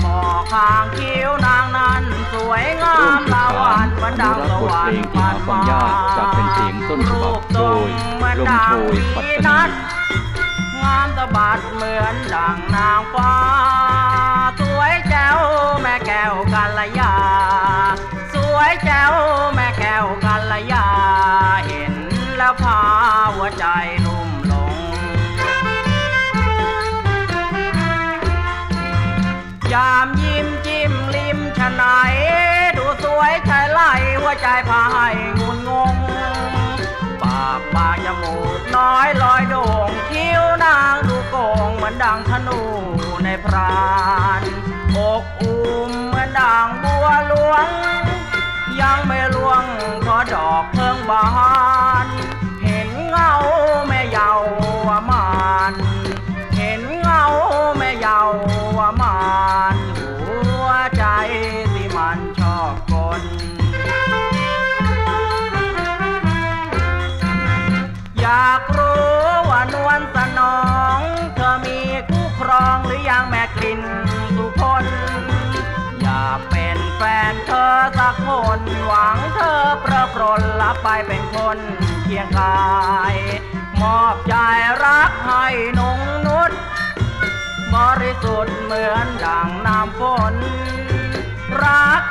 หมอข้างคิ้วนางนั้นสวยงามตะวันวันดาวสวรรค์ผ่านมาจากเป็นเสียงต้นฉบับโดยลมโชยปัตตานงามตะบัดเหมือนดังนางฟ้า สวยแจ้วแม่แก้วกัลยา สวยแจ้วแม่แก้วกัลยา เห็นแล้วพาหัวใจ ใจพาให้งุนงง ปากปากจมูกน้อยลอยโด่งคิ้วนางดูโก่งเหมือนดังธนูในพรานอกอุ้มเหมือนดังบัวหลวง ยังไม่ลวงเพราะดอกเพิ่งบาน เห็นเงาแม่เยาวมานเห็นเงาแม่เยาวมานหัวใจที่มันชอบกล รองหรือยังแม่กลิ่นสุคนอยากเป็นแฟนเธอสักคนหวังเธอประปรนรับไปเป็นคนเคียงกาย มอบใจรักให้นงนุษบริสุทธิ์เหมือนดังน้ำฝนรัก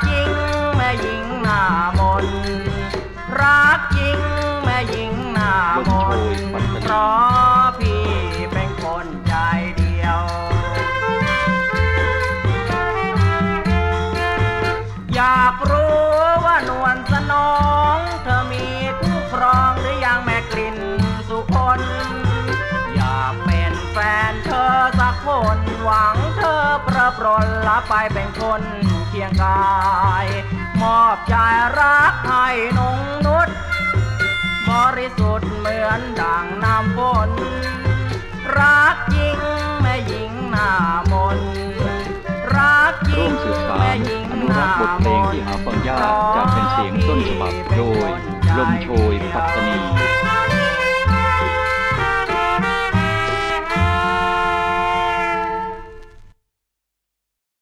คู่ครองหรือยังแม่กลิ่นสุคนอยากเป็นแฟนเธอสักคนหวังเธอประปรนรับไปเป็นคนเคียงกาย มอบใจรักให้นงนุษบริสุทธิ์เหมือนดังน้ำฝนรักจริงแม่หญิงหน้ามนต์รักจริร่วงมสืบสาแม่รหญิงอนุรักษ์บทเพลงที่หาฟังยากจากเป็นเสียงต้นฉบับโดย ลมโชยปัตตานี